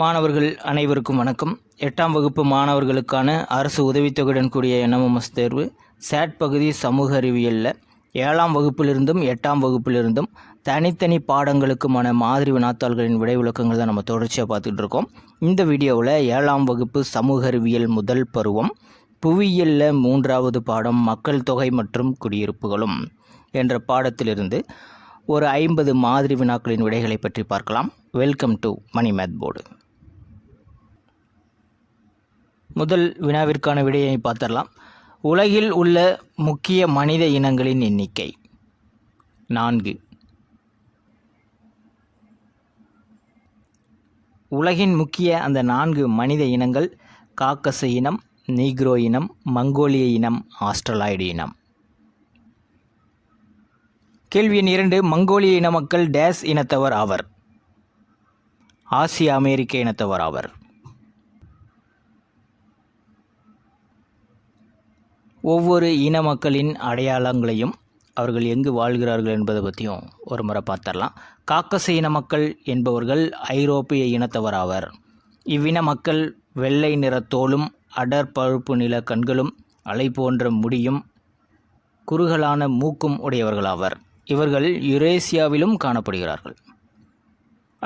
மாணவர்கள் அனைவருக்கும் வணக்கம். எட்டாம் வகுப்பு மாணவர்களுக்கான அரசு உதவித்தொகையுடன் கூடிய என்எம்எஸ் தேர்வு சேட் பகுதி சமூக அறிவியலில். ஏழாம் வகுப்பிலிருந்தும் எட்டாம் வகுப்பிலிருந்தும் தனித்தனி பாடங்களுக்குமான மாதிரி வினாத்தாள்களின் விடை விளக்கங்கள் தான் நம்ம தொடர்ச்சியாக பார்த்துட்டு இருக்கோம். இந்த வீடியோவில் ஏழாம் வகுப்பு சமூக அறிவியல் முதல் பருவம் புவியியலில் மூன்றாவது பாடம் மக்கள் தொகை மற்றும் குடியிருப்புகளும் என்ற பாடத்திலிருந்து ஒரு ஐம்பது மாதிரி வினாக்களின் விடைகளை பற்றி பார்க்கலாம். Welcome to Mani math board முதல் வினாவிற்கான விடையை பார்த்தரலாம் உலகில் உள்ள முக்கிய மனித இனங்களின் எண்ணிக்கை. நான்கு. உலகின் முக்கிய அந்த நான்கு மனித இனங்கள் காக்கச இனம் நீக்ரோ இனம் மங்கோலிய இனம் ஆஸ்ட்ரலாய்டு இனம். கேள்வி எண் இரண்டு மங்கோலிய இன மக்கள் டேஸ் இனத்தவர் ஆவர். ஆசிய அமெரிக்க இனத்தவர் ஆவர். ஒவ்வொரு இன மக்களின் அடையாளங்களையும் அவர்கள் எங்கு வாழ்கிறார்கள் என்பதை பற்றியும் ஒரு முறை பார்த்துடலாம். காக்கச இன மக்கள் என்பவர்கள் ஐரோப்பிய இனத்தவர் ஆவர். இவ்வின மக்கள் வெள்ளை நிற தோலும் அடர் பழுப்பு நில கண்களும் அலை போன்ற முடியும் குறுகலான மூக்கும் உடையவர்களாவர் இவர்கள் யுரேசியாவிலும் காணப்படுகிறார்கள்.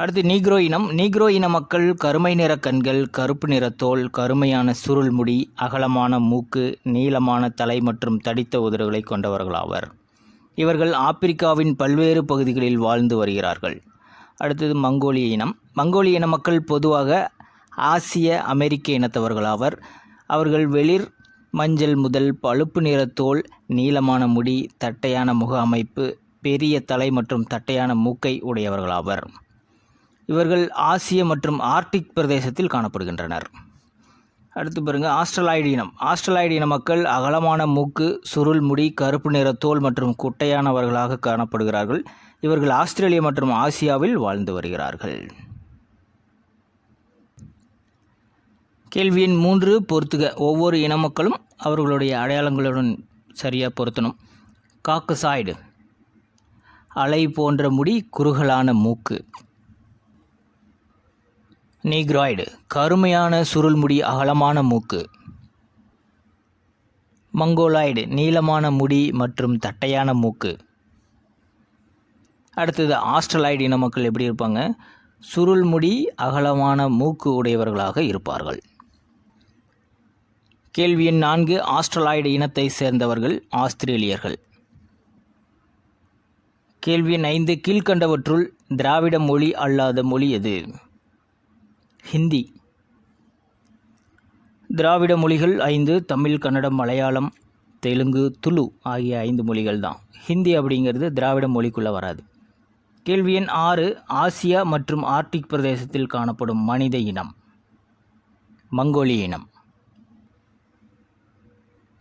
அடுத்து நீக்ரோ இனம். நீக்ரோ இன மக்கள் கருமை நிற கண்கள் கருப்பு நிற தோல் கருமையான சுருள் முடி அகலமான மூக்கு நீளமான தலை மற்றும் தடித்த உதடுகளை கொண்டவர்களாவர். இவர்கள் ஆப்பிரிக்காவின் பல்வேறு பகுதிகளில் வாழ்ந்து வருகிறார்கள். அடுத்தது மங்கோலிய இனம். மங்கோலிய இன மக்கள் பொதுவாக ஆசிய அமெரிக்க இனத்தவர்களாவர். அவர்கள் வெளிர் மஞ்சள் முதல் பழுப்பு நிற தோல் நீளமான முடி தட்டையான முக அமைப்பு பெரிய தலை மற்றும் தட்டையான மூக்கை உடையவர்களாவர். இவர்கள் ஆசிய மற்றும் ஆர்டிக் பிரதேசத்தில் காணப்படுகின்றனர். அடுத்து பாருங்கள் ஆஸ்ட்ரலாய்டு இனம். ஆஸ்ட்ரலாய்டு இன மக்கள் அகலமான மூக்கு சுருள் முடி கருப்பு நிற தோல் மற்றும் குட்டையானவர்களாக காணப்படுகிறார்கள். இவர்கள் ஆஸ்திரேலியா மற்றும் ஆசியாவில் வாழ்ந்து வருகிறார்கள். கேள்வி எண் மூன்று பொறுத்துக. ஒவ்வொரு இன மக்களும் அவர்களுடைய அடையாளங்களுடன் சரியாக பொருத்தணும். காக்கசாய்டு அலை போன்ற முடி குறுகலான மூக்கு. நீக்ராய்டு கருமையான சுருள்முடி அகலமான மூக்கு. மங்கோலாய்டு நீளமான முடி மற்றும் தட்டையான மூக்கு. அடுத்தது ஆஸ்ட்ரலாய்டு இன மக்கள் எப்படி இருப்பாங்க? சுருள்முடி அகலமான மூக்கு உடையவர்களாக இருப்பார்கள். கேள்வி எண் நான்கு ஆஸ்ட்ரலாய்டு இனத்தை சேர்ந்தவர்கள் ஆஸ்திரேலியர்கள். கேள்வி எண் ஐந்து கீழ்கண்டவற்றுள் திராவிட மொழி அல்லாத மொழி எது? ஹிந்தி. திராவிட மொழிகள் ஐந்து தமிழ் கன்னடம் மலையாளம் தெலுங்கு துளு ஆகிய ஐந்து மொழிகள் தான். ஹிந்தி அப்படிங்கிறது திராவிட மொழிக்குள்ளே வராது. கேள்வி எண் ஆறு ஆசியா மற்றும் ஆர்டிக் பிரதேசத்தில் காணப்படும் மனித இனம். மங்கோலிய இனம்.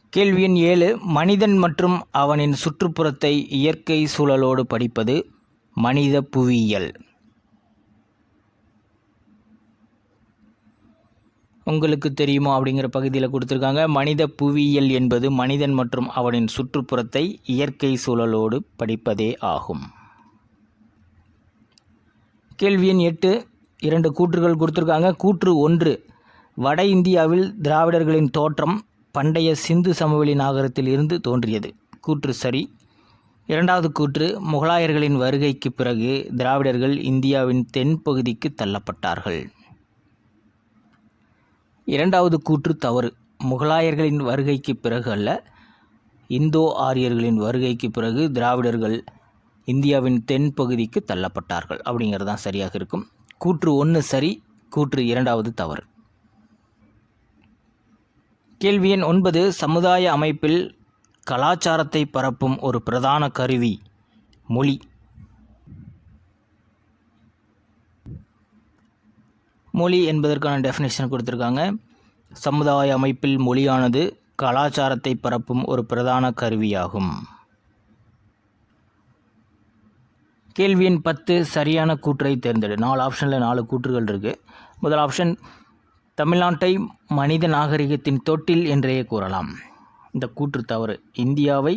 கேள்வி எண் ஏழு மனிதன் மற்றும் அவனின் சுற்றுப்புறத்தை இயற்கை சூழலோடு படிப்பது மனித புவியியல். உங்களுக்கு தெரியுமா அப்படிங்கிற பகுதியில் கொடுத்துருக்காங்க. மனித புவியியல் என்பது மனிதன் மற்றும் அவனின் சுற்றுப்புறத்தை இயற்கை சூழலோடு படிப்பதே ஆகும். கேள்வி எண் எட்டு இரண்டு கூற்றுகள் கொடுத்துருக்காங்க. கூற்று ஒன்று வட இந்தியாவில் திராவிடர்களின் தோற்றம் பண்டைய சிந்து சமவெளி நாகரத்தில் இருந்து தோன்றியது. கூற்று சரி. இரண்டாவது கூற்று முகலாயர்களின் வருகைக்கு பிறகு திராவிடர்கள் இந்தியாவின் தென்பகுதிக்கு தள்ளப்பட்டார்கள். இரண்டாவது கூற்று தவறு. முகலாயர்களின் வருகைக்கு பிறகு அல்ல இந்தோ ஆரியர்களின் வருகைக்கு பிறகு திராவிடர்கள் இந்தியாவின் தென்பகுதிக்கு தள்ளப்பட்டார்கள். அப்படிங்கிறது தான் சரியாக இருக்கும். கூற்று ஒன்று சரி கூற்று இரண்டாவது தவறு. கேள்வி எண் ஒன்பது சமுதாய அமைப்பில் கலாச்சாரத்தை பரப்பும் ஒரு பிரதான கருவி மொழி. மொழி என்பதற்கான டெஃபினேஷன் கொடுத்துருக்காங்க. சமுதாய அமைப்பில் மொழியானது கலாச்சாரத்தை பரப்பும் ஒரு பிரதான கருவியாகும். கேள்வி எண் பத்து சரியான கூற்றை தேர்ந்தெடு. நாலு ஆப்ஷனில் நாலு கூற்றுகள் இருக்குது முதல் ஆப்ஷன் தமிழ்நாட்டை மனித நாகரிகத்தின் தொட்டில் என்றே கூறலாம். இந்த கூற்று தவறு. இந்தியாவை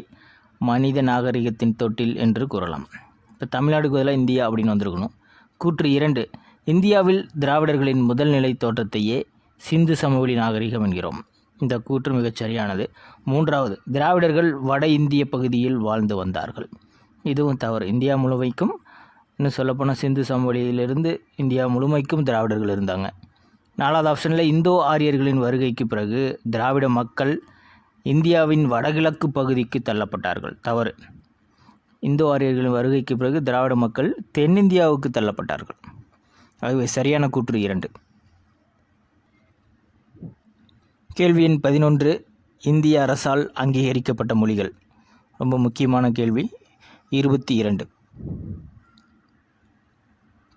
மனித நாகரிகத்தின் தொட்டில் என்று கூறலாம். இப்போ தமிழ்நாடுக்கு பதிலாக இந்தியா அப்படின்னு வந்திருக்கணும். கூற்று இரண்டு இந்தியாவில் திராவிடர்களின் முதல் நிலை தோற்றத்தையே சிந்து சமவெளி நாகரிகம் என்கிறோம். இந்த கூற்று மிகச் சரியானது. மூன்றாவது திராவிடர்கள் வட இந்திய பகுதியில் வாழ்ந்து வந்தார்கள். இதுவும் தவறு. இந்தியா முழுமைக்கும் இன்னும் சொல்லப்போனால் சிந்து சமவெளியிலிருந்து இந்தியா முழுமைக்கும் திராவிடர்கள் இருந்தாங்க. நாலாவது ஆப்ஷனில் இந்தோ ஆரியர்களின் வருகைக்கு பிறகு திராவிட மக்கள் இந்தியாவின் வடகிழக்கு பகுதிக்கு தள்ளப்பட்டார்கள். தவறு. இந்தோ ஆரியர்களின் வருகைக்கு பிறகு திராவிட மக்கள் தென்னிந்தியாவுக்கு தள்ளப்பட்டார்கள். ஆகவே சரியான கூற்று இரண்டு. கேள்வி எண் பதினொன்று இந்திய அரசால் அங்கீகரிக்கப்பட்ட மொழிகள். ரொம்ப முக்கியமான கேள்வி இருபத்தி இரண்டு.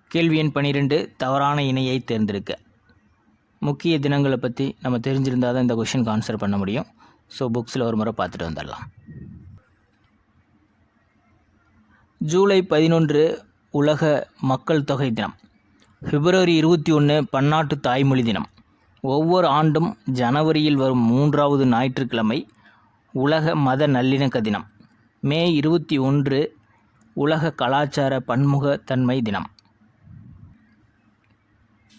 கேள்வி எண் பன்னிரெண்டு தவறான இணையை தேர்ந்தெடுக்க. முக்கிய தினங்களை பற்றி நம்ம தெரிஞ்சிருந்தால் தான் இந்த கொஷனுக்கு ஆன்சர் பண்ண முடியும். ஸோ புக்ஸில் ஒரு முறை பார்த்துட்டு வந்துடலாம். ஜூலை பதினொன்று உலக மக்கள் தொகை தினம். பிப்ரவரி இருபத்தி ஒன்று பன்னாட்டு தாய்மொழி தினம். ஒவ்வொரு ஆண்டும் ஜனவரியில் வரும் மூன்றாவது ஞாயிற்றுக்கிழமை உலக மத நல்லிணக்க தினம். மே இருபத்தி ஒன்று உலக கலாச்சார பன்முகத்தன்மை தினம்.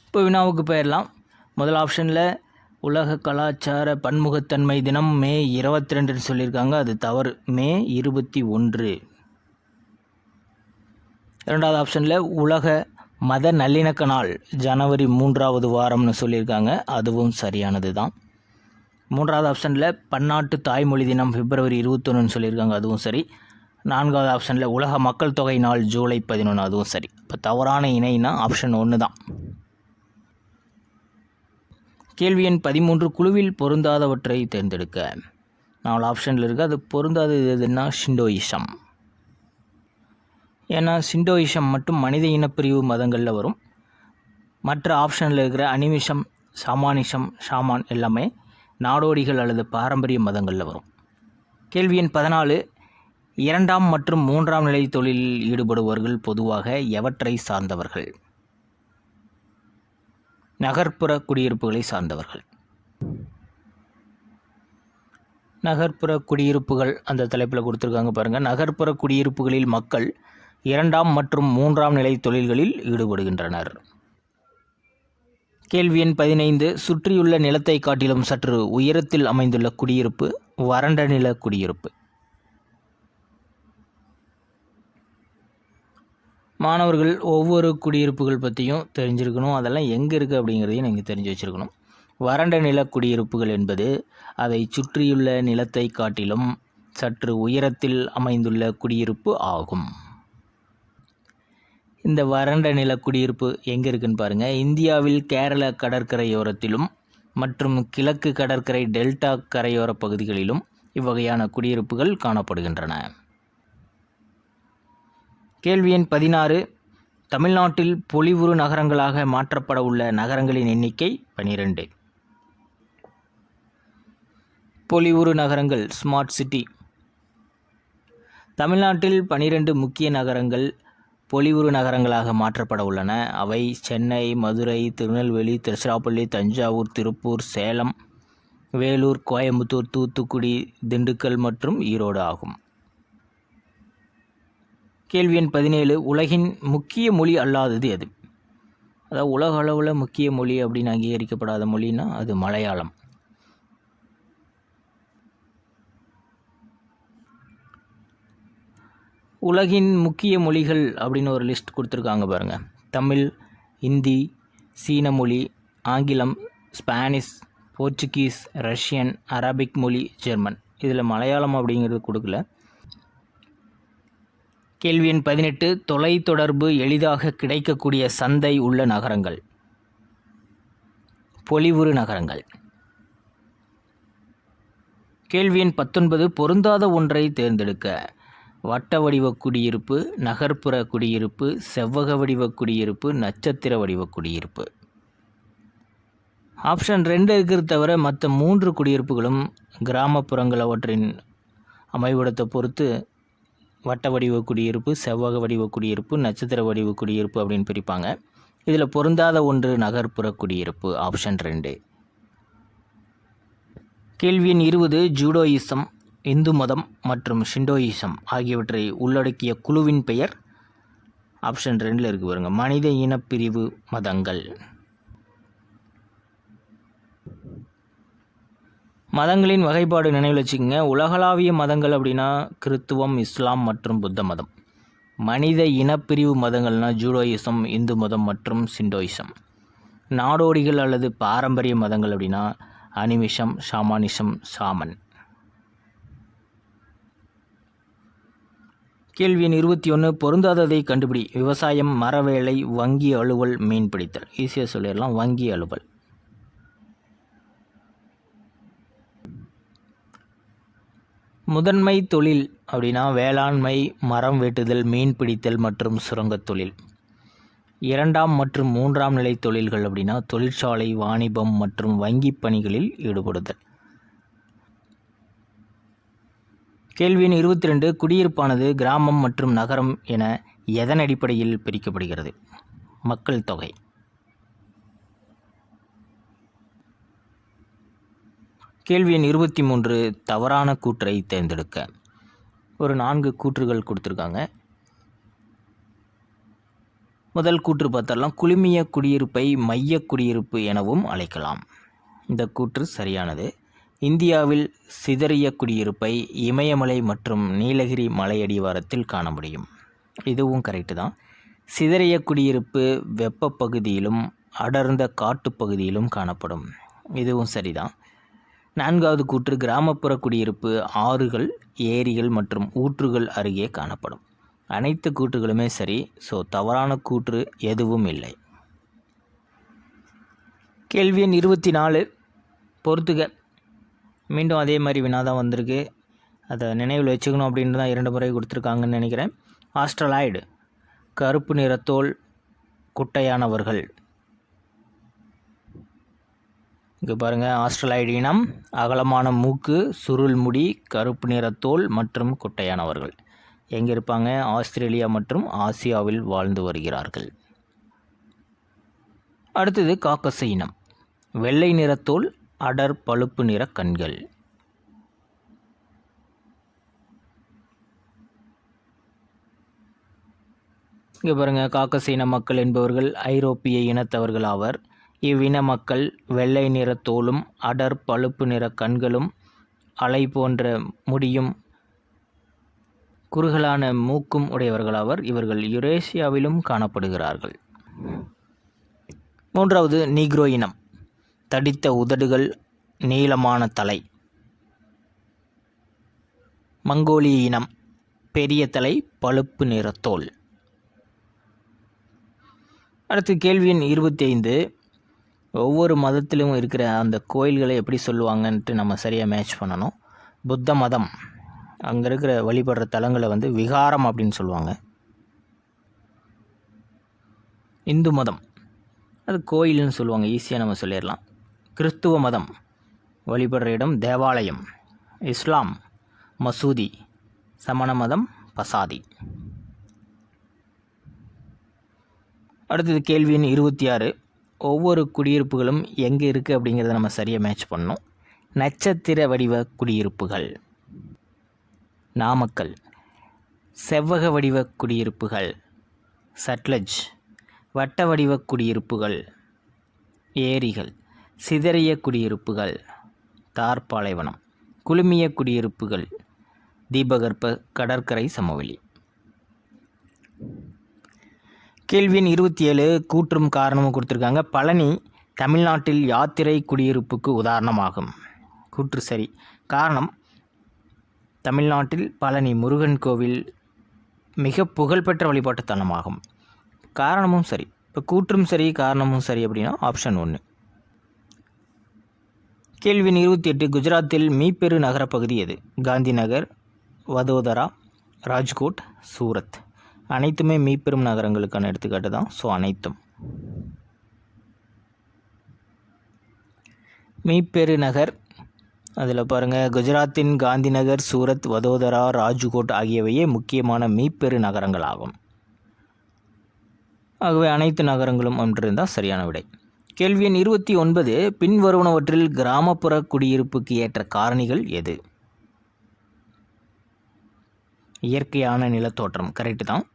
இப்போ வினாவுக்கு போயிடலாம். முதல் ஆப்ஷனில் உலக கலாச்சார பன்முகத்தன்மை தினம் மே இருபத்தி ரெண்டுன்னு சொல்லியிருக்காங்க. அது தவறு. மே இருபத்தி ஒன்று. இரண்டாவது ஆப்ஷனில் உலக மத நல்லிணக்க நாள் ஜனவரி மூன்றாவது வாரம்னு சொல்லியிருக்காங்க. அதுவும் சரியானது தான் மூன்றாவது ஆப்ஷனில் பன்னாட்டு தாய்மொழி தினம் பிப்ரவரி இருபத்தொன்னுன்னு சொல்லியிருக்காங்க. அதுவும் சரி. நான்காவது ஆப்ஷனில் உலக மக்கள் தொகை நாள் ஜூலை பதினொன்று அதுவும் சரி. இப்போ தவறான இணைனா ஆப்ஷன் ஒன்று தான் கேள்வி எண் பதிமூன்று குழுவில் பொருந்தாதவற்றை தேர்ந்தெடுக்க. நாலு ஆப்ஷனில் இருக்குது அது பொருந்தாதது எதுன்னா ஷிண்டோயிசம். ஏன்னா சிண்டோயிஷம் மட்டும் மனித இனப்பிரிவு மதங்களில் வரும். மற்ற ஆப்ஷனில் இருக்கிற அனிமிஷம் சாமானிஷம் ஷாமான் எல்லாமே நாடோடிகள் அல்லது பாரம்பரிய மதங்களில் வரும். கேள்வி எண் பதினாலு இரண்டாம் மற்றும் மூன்றாம் நிலை தொழிலில் ஈடுபடுபவர்கள் பொதுவாக எவற்றை சார்ந்தவர்கள்? நகர்ப்புற குடியிருப்புகளை சார்ந்தவர்கள். நகர்ப்புற குடியிருப்புகள் அந்த தலைப்பில் கொடுத்துருக்காங்க பாருங்கள் நகர்ப்புற குடியிருப்புகளில் மக்கள் இரண்டாம் மற்றும் மூன்றாம் நிலை தொழில்களில் ஈடுபடுகின்றனர். கேள்வி எண் பதினைந்து. சுற்றியுள்ள நிலத்தை காட்டிலும் சற்று உயரத்தில் அமைந்துள்ள குடியிருப்பு வறண்ட நில குடியிருப்பு. மாணவர்கள் ஒவ்வொரு குடியிருப்புகள் பற்றியும் தெரிஞ்சிருக்கணும். அதெல்லாம் எங்கே இருக்குது அப்படிங்கிறதையும் நீங்கள் தெரிஞ்சு வச்சுருக்கணும். வறண்ட நில குடியிருப்புகள் என்பது அதை சுற்றியுள்ள நிலத்தை காட்டிலும் சற்று உயரத்தில் அமைந்துள்ள குடியிருப்பு ஆகும். இந்த வறண்ட நில குடியிருப்பு எங்கே இருக்குன்னு பாருங்கள் இந்தியாவில் கேரள கடற்கரையோரத்திலும் மற்றும் கிழக்கு கடற்கரை டெல்டா கரையோர பகுதிகளிலும் இவ்வகையான குடியிருப்புகள் காணப்படுகின்றன. கேள்வி எண் பதினாறு. தமிழ்நாட்டில் பொலிவுறு நகரங்களாக மாற்றப்பட உள்ள நகரங்களின் எண்ணிக்கை பனிரெண்டு. பொலிவுறு நகரங்கள் ஸ்மார்ட் சிட்டி தமிழ்நாட்டில் பனிரெண்டு முக்கிய நகரங்கள் பொலிவுறு நகரங்களாக மாற்றப்பட உள்ளன. அவை சென்னை மதுரை திருநெல்வேலி திருச்சிராப்பள்ளி தஞ்சாவூர் திருப்பூர் சேலம் வேலூர் கோயம்புத்தூர் தூத்துக்குடி திண்டுக்கல் மற்றும் ஈரோடு ஆகும். கேள்வி எண் பதினேழு. உலகின் முக்கிய மொழி அல்லாதது எது? அதாவது உலக அளவில் முக்கிய மொழி அப்படின்னு அங்கீகரிக்கப்படாத மொழின்னா அது மலையாளம். உலகின் முக்கிய மொழிகள் அப்படின்னு ஒரு லிஸ்ட் கொடுத்துருக்காங்க பாருங்கள் தமிழ் இந்தி சீன மொழி ஆங்கிலம் ஸ்பானிஷ் போர்ச்சுகீஸ் ரஷ்யன் அரபிக் மொழி ஜெர்மன். இதில் மலையாளம் அப்படிங்கிறது கொடுக்கல. கேள்வி எண் பதினெட்டு தொலைத்தொடர்பு எளிதாக கிடைக்கக்கூடிய சந்தை உள்ள நகரங்கள். பொலிவுறு நகரங்கள். கேள்வி எண் பத்தொன்பது பொருந்தாத ஒன்றை தேர்ந்தெடுக்க. வட்ட வடிவ குடியிருப்பு நகர்ப்புற குடியிருப்பு செவ்வக வடிவ குடியிருப்பு நட்சத்திர வடிவ குடியிருப்பு. ஆப்ஷன் ரெண்டு இருக்கிறது தவிர மற்ற மூன்று குடியிருப்புகளும் கிராமப்புறங்கள் அவற்றின் அமைவிடத்தை பொறுத்து வட்ட வடிவ குடியிருப்பு செவ்வக வடிவ குடியிருப்பு நட்சத்திர வடிவ குடியிருப்பு அப்படின்னு பிரிப்பாங்க. இதில் பொருந்தாத ஒன்று நகர்ப்புற குடியிருப்பு ஆப்ஷன் ரெண்டு. கேள்வி எண் இருபது ஜூடோயிசம் இந்து மதம் மற்றும் ஷிண்டோயிசம் ஆகியவற்றை உள்ளடக்கிய குழுவின் பெயர் ஆப்ஷன் ரெண்டில் இருக்கு பாருங்க. மனித இனப்பிரிவு மதங்கள். மதங்களின் வகைப்பாடு நினைவில் வச்சுக்கோங்க. உலகளாவிய மதங்கள் அப்படின்னா கிறித்துவம் இஸ்லாம் மற்றும் புத்த மதம். மனித இனப்பிரிவு மதங்கள்னா ஜூடோயிசம் இந்து மதம் மற்றும் சிண்டோயிசம் நாடோடிகள் அல்லது பாரம்பரிய மதங்கள் அப்படின்னா அனிமிஷம் ஷாமானிசம் சாமன். கேள்வி எண் இருபத்தி ஒன்று பொருந்தாததை கண்டுபிடி. விவசாயம் மரவேலை வங்கி அலுவல் மீன்பிடித்தல் ஈஸியாக சொல்லிடலாம் வங்கி அலுவல். முதன்மை தொழில் அப்படின்னா வேளாண்மை மரம் வெட்டுதல் மீன் பிடித்தல் மற்றும் சுரங்கத் தொழில். இரண்டாம் மற்றும் மூன்றாம் நிலை தொழில்கள் அப்படின்னா தொழிற்சாலை வாணிபம் மற்றும் வங்கிப் பணிகளில் ஈடுபடுதல். கேள்வி எண் இருபத்தி ரெண்டு குடியிருப்பானது கிராமம் மற்றும் நகரம் என எதன் அடிப்படையில் பிரிக்கப்படுகிறது? மக்கள் தொகை. கேள்வி எண் இருபத்தி மூன்று தவறான கூற்றை தேர்ந்தெடுக்க. ஒரு நான்கு கூற்றுகள் கொடுத்துருக்காங்க. முதல் கூற்று பார்த்தரலாம் குழுமிய குடியிருப்பை மைய குடியிருப்பு எனவும் அழைக்கலாம். இந்த கூற்று சரியானது. இந்தியாவில் சிதறிய குடியிருப்பை இமயமலை மற்றும் நீலகிரி மலையடிவாரத்தில் காண முடியும். இதுவும் கரெக்டு தான். சிதறிய குடியிருப்பு வெப்ப பகுதியிலும் அடர்ந்த காட்டுப் பகுதியிலும் காணப்படும். இதுவும் சரிதான். நான்காவது கூற்று கிராமப்புற குடியிருப்பு ஆறுகள் ஏரிகள் மற்றும் ஊற்றுகள் அருகே காணப்படும். அனைத்து கூற்றுகளுமே சரி ஸோ தவறான கூற்று எதுவும் இல்லை. கேள்வி எண் இருபத்தி நாலு பொறுத்துக மீண்டும் அதே மாதிரி வினா தான் வந்திருக்கு. அதை நினைவில் வச்சுக்கணும் அப்படின்னு தான் இரண்டு முறை கொடுத்துருக்காங்கன்னு நினைக்கிறேன். ஆஸ்ட்ரலாய்டு கருப்பு நிறத்தோல் குட்டையானவர்கள். இங்கே பாருங்கள் ஆஸ்ட்ரலாய்டு இனம் அகலமான மூக்கு சுருள் முடி கருப்பு நிறத்தோல் மற்றும் குட்டையானவர்கள். எங்கே இருப்பாங்க? ஆஸ்திரேலியா மற்றும் ஆசியாவில் வாழ்ந்து வருகிறார்கள். அடுத்தது காக்கச இனம். வெள்ளை நிறத்தோல் அடர் பழுப்பு நிற கண்கள். இங்கே பாருங்கள் காக்கசீன மக்கள் என்பவர்கள் ஐரோப்பிய இனத்தவர்கள் ஆவர். இவ்வின மக்கள் வெள்ளை நிற தோலும் அடர் பழுப்பு நிற கண்களும் அலை போன்ற முடியும் குறுகலான மூக்கும் உடையவர்களாவர் இவர்கள் யுரேசியாவிலும் காணப்படுகிறார்கள். மூன்றாவது நீக்ரோ இனம். தடித்த உதடுகள் நீளமான தலை. மங்கோலிய இனம் பெரிய தலை பழுப்பு நிறத்தோல் அடுத்து கேள்வி எண் இருபத்தி ஐந்து ஒவ்வொரு மதத்திலும் இருக்கிற அந்த கோயில்களை எப்படி சொல்லுவாங்கன்ட்டு நம்ம சரியாக மேட்ச் பண்ணணும். புத்த மதம் அங்கே இருக்கிற வழிபடுற தலங்களை வந்து விகாரம் அப்படின்னு சொல்லுவாங்க. இந்து மதம் அது கோயில்னு சொல்லுவாங்க ஈஸியாக நம்ம சொல்லிடலாம். கிறிஸ்துவ மதம் வழிபடுற இடம் தேவாலயம். இஸ்லாம் மசூதி சமண மதம் பசாதி. அடுத்தது கேள்வி எண் இருபத்தி ஆறு. ஒவ்வொரு குடியிருப்புகளும் எங்கே இருக்குது அப்படிங்கிறத நம்ம சரியாக மேட்ச் பண்ணோம் நட்சத்திர வடிவ குடியிருப்புகள் நாமக்கல். செவ்வக வடிவ குடியிருப்புகள் சட்லஜ். வட்ட வடிவ குடியிருப்புகள் ஏரிகள். சிதறிய குடியிருப்புகள் தார் பாலைவனம் குழுமிய குடியிருப்புகள் தீபகற்ப கடற்கரை சமவெளி. கேள்வியின் இருபத்தி ஏழு கூற்றும் காரணமும் கொடுத்துருக்காங்க. பழனி தமிழ்நாட்டில் யாத்திரை குடியிருப்புக்கு உதாரணமாகும். கூற்று சரி. காரணம் தமிழ்நாட்டில் பழனி முருகன் கோவில் மிக புகழ்பெற்ற வழிபாட்டு தலமாகும் காரணமும் சரி. இப்போ கூற்றும் சரி காரணமும் சரி அப்படின்னா ஆப்ஷன் ஒன்று கேள்வி இருபத்தி எட்டு குஜராத்தில் மீப்பெரு நகரப்பகுதி எது? காந்தி நகர் வதோதரா ராஜ்கோட் சூரத். அனைத்துமே மீப்பெரும் நகரங்களுக்கான எடுத்துக்காட்டு தான். ஸோ அனைத்தும். மீப்பெரு நகர் அதில் பாருங்கள் குஜராத்தின் காந்திநகர் சூரத் வதோதரா ராஜ்கோட் ஆகியவையே முக்கியமான மீப்பெரு நகரங்களாகும். ஆகவே அனைத்து நகரங்களும் ஒன்று இருந்தால் சரியான விடை. கேள்வி எண் இருபத்தி ஒன்பது பின்வருவனவற்றில் கிராமப்புற குடியிருப்புக்கு ஏற்ற காரணிகள் எது? இயற்கையான நிலத்தோற்றம் கரெக்டு தான்.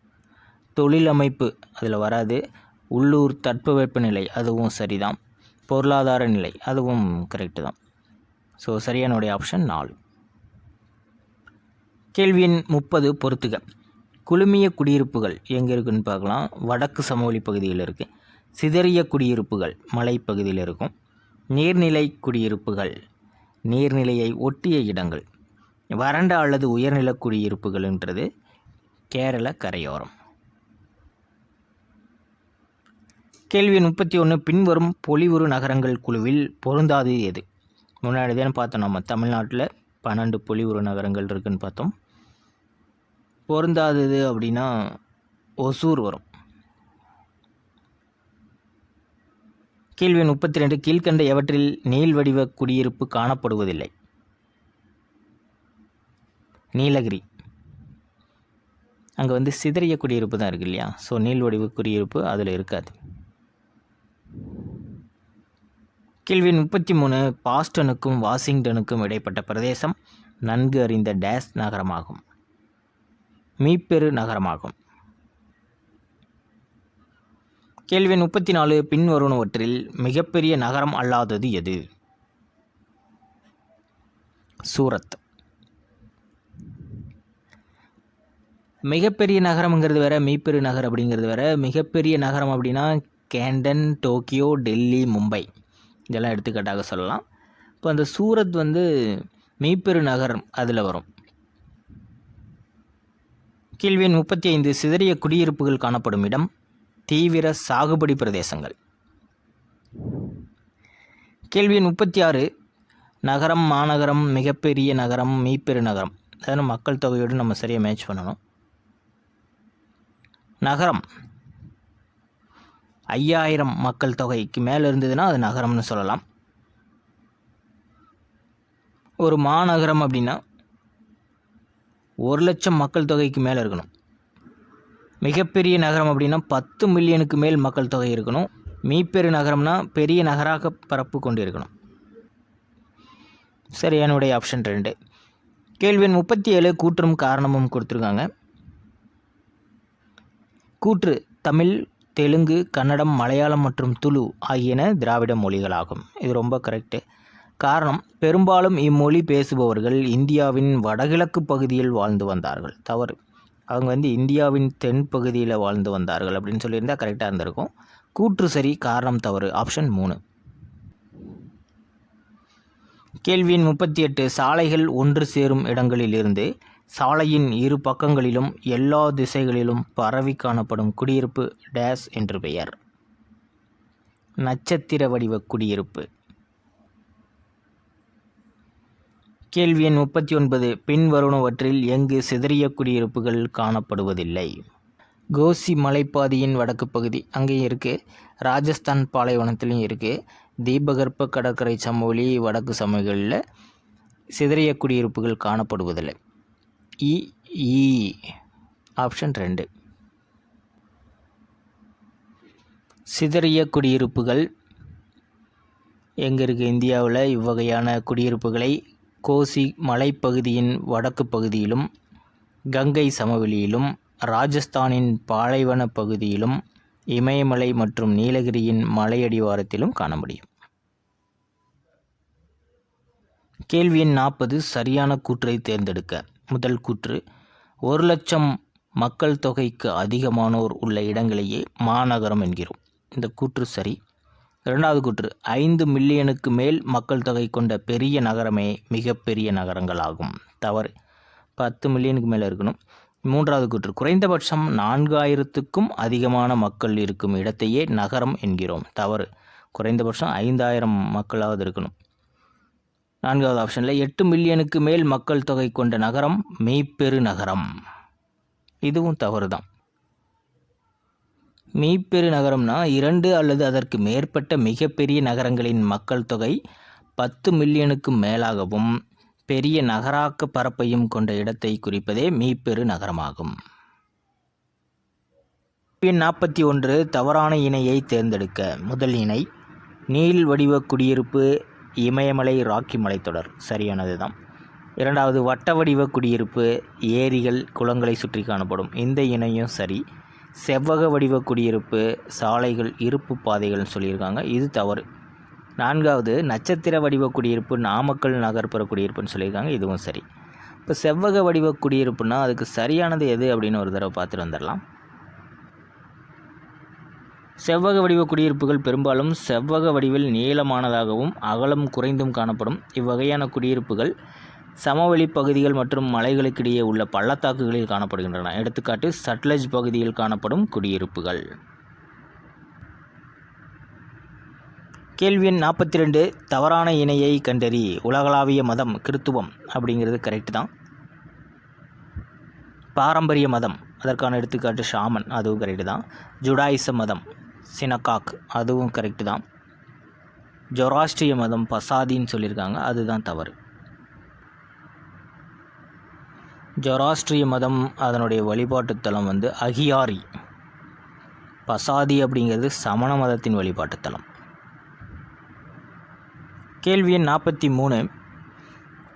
தொழில் அமைப்பு அதில் வராது. உள்ளூர் தட்பவெப்பநிலை அதுவும் சரிதான். பொருளாதார நிலை அதுவும் கரெக்டு தான். ஸோ சரியானுடைய ஆப்ஷன் நாலு. கேள்வி எண் முப்பது பொறுத்துக. குழுமிய குடியிருப்புகள் எங்கே இருக்குன்னு பார்க்கலாம். வடக்கு சமவெளி பகுதியில் இருக்குது சிதறிய குடியிருப்புகள் மலைப்பகுதியில் இருக்கும். நீர்நிலை குடியிருப்புகள் நீர்நிலையை ஒட்டிய இடங்கள். வறண்ட அல்லது உயர்நில குடியிருப்புகள்ன்றது கேரள கரையோரம். கேள்வி முப்பத்தி ஒன்று பின்வரும் பொலிவுறு நகரங்கள் குழுவில் பொருந்தாது எது? முன்னாடி பார்த்தோம் நம்ம தமிழ்நாட்டில் பன்னெண்டு பொலிவுறு நகரங்கள் இருக்குதுன்னு பார்த்தோம். பொருந்தாதது அப்படின்னா ஒசூர் வரும். கேள்வி முப்பத்தி ரெண்டு கீழ்கண்ட எவற்றில் நீள் வடிவ குடியிருப்பு காணப்படுவதில்லை? நீலகிரி. அங்கே வந்து சிதறிய குடியிருப்பு தான் இருக்கு இல்லையா? ஸோ நீள் வடிவ குடியிருப்பு அதில் இருக்காது. கேள்வி முப்பத்தி மூணு பாஸ்டனுக்கும் வாஷிங்டனுக்கும் இடைப்பட்ட பிரதேசம் நன்கு அறிந்த டேஸ் நகரமாகும். மீப்பெரு நகரமாகும். கேள்வி முப்பத்தி நாலு பின்வருவனவற்றில் மிகப்பெரிய நகரம் அல்லாதது எது? சூரத். மிகப்பெரிய நகரம்ங்கிறது வேற மீப்பெரு நகர் அப்படிங்கிறது வேற. மிகப்பெரிய நகரம் அப்படின்னா கேண்டன் டோக்கியோ டெல்லி மும்பை. இதெல்லாம் எடுத்துக்காட்டாக சொல்லலாம். இப்போ அந்த சூரத் வந்து மீப்பெரு நகரம் அதில் வரும். கேள்வி எண் முப்பத்தி ஐந்து சிதறிய குடியிருப்புகள் காணப்படும் இடம்? தீவிர சாகுபடி பிரதேசங்கள். கேள்வி முப்பத்தி ஆறு நகரம் மாநகரம் மிகப்பெரிய நகரம் மீப்பெரு நகரம். அதாவது மக்கள் தொகையோடு நம்ம சரியாக மேட்ச் பண்ணணும். நகரம். ஐயாயிரம் மக்கள் தொகைக்கு மேலே இருந்ததுன்னா அது நகரம்னு சொல்லலாம். ஒரு மாநகரம் அப்படின்னா ஒரு லட்சம் மக்கள் தொகைக்கு மேலே இருக்கணும். மிகப்பெரிய நகரம் அப்படின்னா பத்து மில்லியனுக்கு மேல் மக்கள் தொகை இருக்கணும். மீப்பெரு நகரம்னா பெரிய நகராக பரப்பு கொண்டிருக்கணும். சரியானுடைய சரி என்னுடைய ஆப்ஷன் ரெண்டு. கேள்வி எண் முப்பத்தி ஏழு கூற்றும் காரணமும் கொடுத்துருக்காங்க. கூற்று தமிழ் தெலுங்கு கன்னடம் மலையாளம் மற்றும் துளு ஆகியன திராவிட மொழிகளாகும். இது ரொம்ப கரெக்டு காரணம் பெரும்பாலும் இம்மொழி பேசுபவர்கள் இந்தியாவின் வடகிழக்கு பகுதியில் வாழ்ந்து வந்தார்கள். தவறு. அவங்க வந்து இந்தியாவின் தென் பகுதியில் வாழ்ந்து வந்தார்கள் அப்படின்னு சொல்லியிருந்தால் கரெக்டாக இருந்திருக்கும். கூற்று சரி காரணம் தவறு ஆப்ஷன் மூணு. கேள்வியின் முப்பத்தி எட்டு சாலைகள் ஒன்று சேரும் இடங்களிலிருந்து சாலையின் இரு பக்கங்களிலும் எல்லா திசைகளிலும் பரவி காணப்படும் குடியிருப்பு டேஸ் என்று பெயர். நட்சத்திர வடிவ குடியிருப்பு. கேள்வி எண் முப்பத்தி ஒன்பது. பின்வருணவற்றில் எங்கு சிதறிய குடியிருப்புகள் காணப்படுவதில்லை. கோசி மலைப்பாதியின் வடக்கு பகுதி அங்கேயும் இருக்குது ராஜஸ்தான் பாலைவனத்திலையும் இருக்குது தீபகற்ப கடற்கரை சமவெளி வடக்கு சமவெளிகளில் சிதறிய குடியிருப்புகள் காணப்படுவதில்லை. இ இ. ஆப்ஷன் ரெண்டு. சிதறிய குடியிருப்புகள் எங்கே இருக்குது இந்தியாவில் இவ்வகையான குடியிருப்புகளை கோசி மலைப்பகுதியின் வடக்கு பகுதியிலும் கங்கை சமவெளியிலும் ராஜஸ்தானின் பாலைவன பகுதியிலும் இமயமலை மற்றும் நீலகிரியின் மலையடிவாரத்திலும் காண முடியும். கேள்வி எண் நாற்பது சரியான கூற்றை தேர்ந்தெடுக்க. முதல் கூற்று ஒரு லட்சம் மக்கள் தொகைக்கு அதிகமானோர் உள்ள இடங்களையே மாநகரம் என்கிறோம். இந்த கூற்று சரி. இரண்டாவது கூற்று ஐந்து மில்லியனுக்கு மேல் மக்கள் தொகை கொண்ட பெரிய நகரமே மிகப்பெரிய நகரங்களாகும். தவறு. பத்து மில்லியனுக்கு மேலே இருக்கணும். மூன்றாவது கூற்று குறைந்தபட்சம் நான்காயிரத்துக்கும் அதிகமான மக்கள் இருக்கும் இடத்தையே நகரம் என்கிறோம். தவறு. குறைந்தபட்சம் ஐந்தாயிரம் மக்களாவது இருக்கணும். நான்காவது ஆப்ஷனில் எட்டு மில்லியனுக்கு மேல் மக்கள் தொகை கொண்ட நகரம் மெய்ப்பெரு நகரம். இதுவும் தவறு தான் மீப்பெரு நகரம்னா இரண்டு அல்லது அதற்கு மேற்பட்ட மிகப்பெரிய நகரங்களின் மக்கள் தொகை பத்து மில்லியனுக்கு மேலாகவும் பெரிய நகராக்க பரப்பையும் கொண்ட இடத்தை குறிப்பதே மீப்பெரு நகரமாகும். பின் நாற்பத்தி ஒன்று தவறான இணையை தேர்ந்தெடுக்க. முதல் இணை நீள் வடிவ குடியிருப்பு இமயமலை ராக்கி மலைத்தொடர் சரியானது தான் இரண்டாவது வட்ட வடிவ குடியிருப்பு ஏரிகள் குளங்களை சுற்றி காணப்படும். இந்த இணையும் சரி. செவ்வக வடிவ குடியிருப்பு சாலைகள் இருப்பு பாதைகள்னு சொல்லியிருக்காங்க. இது தவறு. நான்காவது நட்சத்திர வடிவ குடியிருப்பு நாமக்கல் நகர்ப்புற குடியிருப்புன்னு சொல்லியிருக்காங்க. இதுவும் சரி. இப்போ செவ்வக வடிவ குடியிருப்புனா அதுக்கு சரியானது எது அப்படின்னு ஒரு தடவை பார்த்துட்டு வந்துடலாம். செவ்வக வடிவ குடியிருப்புகள் பெரும்பாலும் செவ்வக வடிவில் நீளமானதாகவும் அகலம் குறைந்தும் காணப்படும். இவ்வகையான குடியிருப்புகள் சமவெளி பகுதிகள் மற்றும் மலைகளுக்கிடையே உள்ள பள்ளத்தாக்குகளில் காணப்படுகின்றன. எடுத்துக்காட்டு சட்லஜ் பகுதியில் காணப்படும் குடியிருப்புகள். கேள்வி எண் நாற்பத்தி ரெண்டு தவறான இணையை கண்டறி உலகளாவிய மதம் கிறித்துவம் அப்படிங்கிறது கரெக்டு தான். பாரம்பரிய மதம் அதற்கான எடுத்துக்காட்டு ஷாமன் அதுவும் கரெக்டு தான். ஜுடாயிச மதம் சினகாக் அதுவும் கரெக்டு தான். ஜொராஸ்ட்ரிய மதம் பசாதின்னு சொல்லியிருக்காங்க அதுதான் தவறு. ஜொராஸ்ட்ரிய மதம் அதனுடைய வழிபாட்டுத்தலம் வந்து அகியாரி. பசாதி அப்படிங்கிறது சமண மதத்தின் வழிபாட்டுத்தலம் கேள்வி எண் நாற்பத்தி மூணு.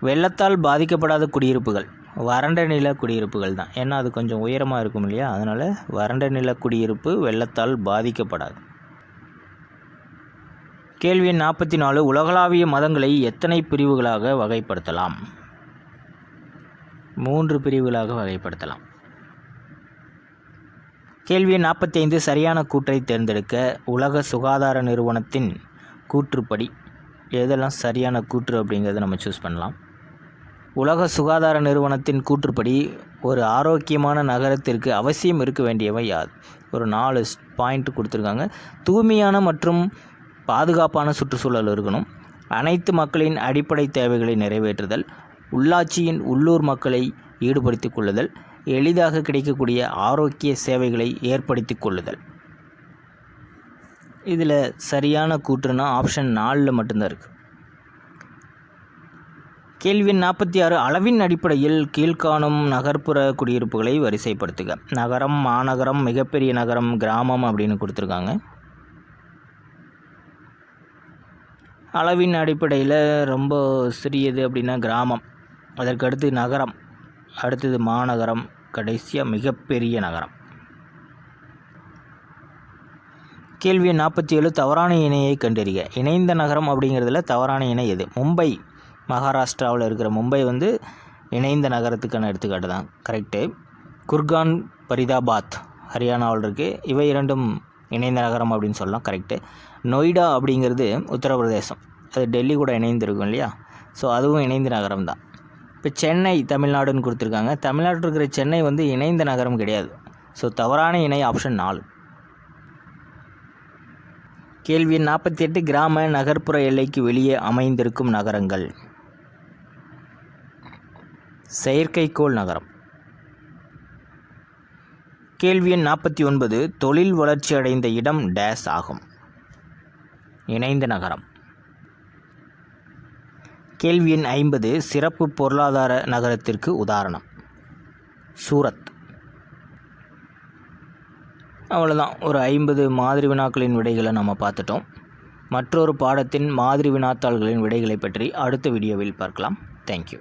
வெள்ளத்தால் பாதிக்கப்படாத குடியிருப்புகள். வறண்ட நில குடியிருப்புகள் தான். ஏன்னா அது கொஞ்சம் உயரமாக இருக்கும் இல்லையா? அதனால் வறண்ட நில குடியிருப்பு வெள்ளத்தால் பாதிக்கப்படாது. கேள்வி எண் நாற்பத்தி நாலு. உலகளாவிய மதங்களை எத்தனை பிரிவுகளாக வகைப்படுத்தலாம்? மூன்று பிரிவுகளாக வகைப்படுத்தலாம். கேள்வி நாற்பத்தி ஐந்து சரியான கூற்றை தேர்ந்தெடுக்க உலக சுகாதார நிறுவனத்தின் கூற்றுப்படி எதெல்லாம் சரியான கூற்று அப்படிங்கிறத நம்ம சூஸ் பண்ணலாம். உலக சுகாதார நிறுவனத்தின் கூற்றுப்படி ஒரு ஆரோக்கியமான நகரத்திற்கு அவசியம் இருக்க வேண்டியவை யாது ஒரு நாலு பாயிண்ட் கொடுத்துருக்காங்க. தூய்மையான மற்றும் பாதுகாப்பான சுற்றுச்சூழல் இருக்கணும். அனைத்து மக்களின் அடிப்படை தேவைகளை நிறைவேற்றுதல். உள்ளாட்சியின் உள்ளூர் மக்களை ஈடுபடுத்திக் கொள்ளுதல் எளிதாக கிடைக்கக்கூடிய ஆரோக்கிய சேவைகளை ஏற்படுத்தி கொள்ளுதல். இதில் சரியான கூற்றுனா ஆப்ஷன் நாலில் மட்டும்தான் இருக்குது கேள்வி நாற்பத்தி ஆறு அளவின் அடிப்படையில் கீழ்காணும் நகர்ப்புற குடியிருப்புகளை வரிசைப்படுத்துக. நகரம் மாநகரம் மிகப்பெரிய நகரம் கிராமம் அப்படின்னு கொடுத்துருக்காங்க. அளவின் அடிப்படையில் ரொம்ப சிறியது அப்படின்னா கிராமம். அதற்கடுத்து நகரம் அடுத்தது மாநகரம் கடைசியாக மிகப்பெரிய நகரம். கேள்வி நாற்பத்தி ஏழு தவறான இணையை கண்டறிக. இணைந்த நகரம் அப்படிங்கிறதுல தவறான இணை எது? மும்பை மகாராஷ்டிராவில் இருக்கிற மும்பை வந்து இணைந்த நகரத்துக்கான எடுத்துக்காட்டு தான். கரெக்டு குர்கான் பரிதாபாத் ஹரியானாவில் இருக்குது இவை இரண்டும் இணைந்த நகரம் அப்படின்னு சொல்லலாம். கரெக்டு நொய்டா அப்படிங்கிறது உத்தரப்பிரதேசம். அது டெல்லி கூட இணைந்திருக்கும் இல்லையா? ஸோ அதுவும் இணைந்த நகரம் தான். இப்போ சென்னை தமிழ்நாடுன்னு கொடுத்துருக்காங்க. தமிழ்நாட்டில் இருக்கிற சென்னை வந்து இணைந்த நகரம் கிடையாது. ஸோ தவறான இணை ஆப்ஷன் நாலு. கேள்வி நாற்பத்தி எட்டு கிராம நகர்ப்புற எல்லைக்கு வெளியே அமைந்திருக்கும் நகரங்கள். செயற்கைக்கோள் நகரம். கேள்வி எண் நாற்பத்தி ஒன்பது தொழில் வளர்ச்சி அடைந்த இடம் டேஸ் ஆகும். இணைந்த நகரம். கேள்வி எண் ஐம்பது சிறப்பு பொருளாதார நகரத்திற்கு உதாரணம். சூரத். அவ்வளோதான் ஒரு ஐம்பது மாதிரி வினாக்களின் விடைகளை நம்ம பார்த்துட்டோம். மற்றொரு பாடத்தின் மாதிரி வினாத்தாள்களின் விடைகளை பற்றி அடுத்த வீடியோவில் பார்க்கலாம். தேங்க்யூ